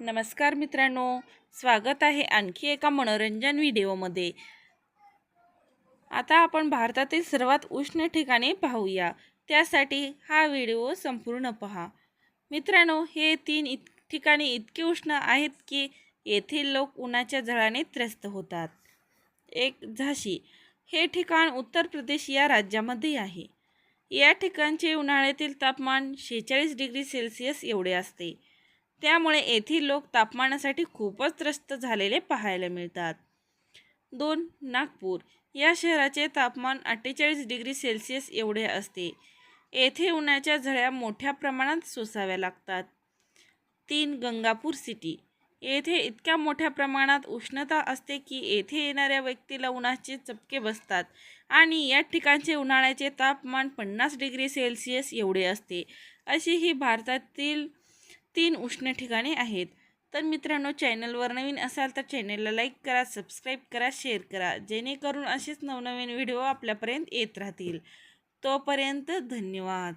नमस्कार मित्रांनो स्वागत आहे आणखी एका मनोरंजन व्हिडिओमध्ये. आता आपण भारतातील सर्वात उष्ण ठिकाणे पाहूया. त्यासाठी हा व्हिडिओ संपूर्ण पहा. मित्रांनो हे तीन इत ठिकाणे इतके उष्ण आहेत की येथील लोक उन्हाच्या झळाने त्रस्त होतात. एक झाशी हे ठिकाण उत्तर प्रदेश या राज्यामध्ये आहे. या ठिकाणचे उन्हाळ्यातील तापमान शेहेचाळीस डिग्री सेल्सिअस एवढे असते. त्यामुळे येथील लोक तापमानासाठी खूपच त्रस्त झालेले पाहायला मिळतात. दोन नागपूर. या शहराचे तापमान अठ्ठेचाळीस डिग्री सेल्सिअस एवढे असते. येथे उन्हाच्या झळ्या मोठ्या प्रमाणात सोसाव्या लागतात. तीन गंगापूर सिटी. येथे इतक्या मोठ्या प्रमाणात उष्णता असते की येथे येणाऱ्या व्यक्तीला उन्हाचे चपके बसतात आणि या ठिकाणचे उन्हाळ्याचे तापमान पन्नास डिग्री सेल्सिअस एवढे असते. अशी ही भारतातील तीन उष्ण ठिकाणे आहेत. तर मित्रांनो चॅनलवर नवीन असाल तर चॅनलला लाईक करा सबस्क्राईब करा शेअर करा जेणेकरून असेच नवनवीन व्हिडिओ आपल्यापर्यंत येत राहतील. तोपर्यंत धन्यवाद.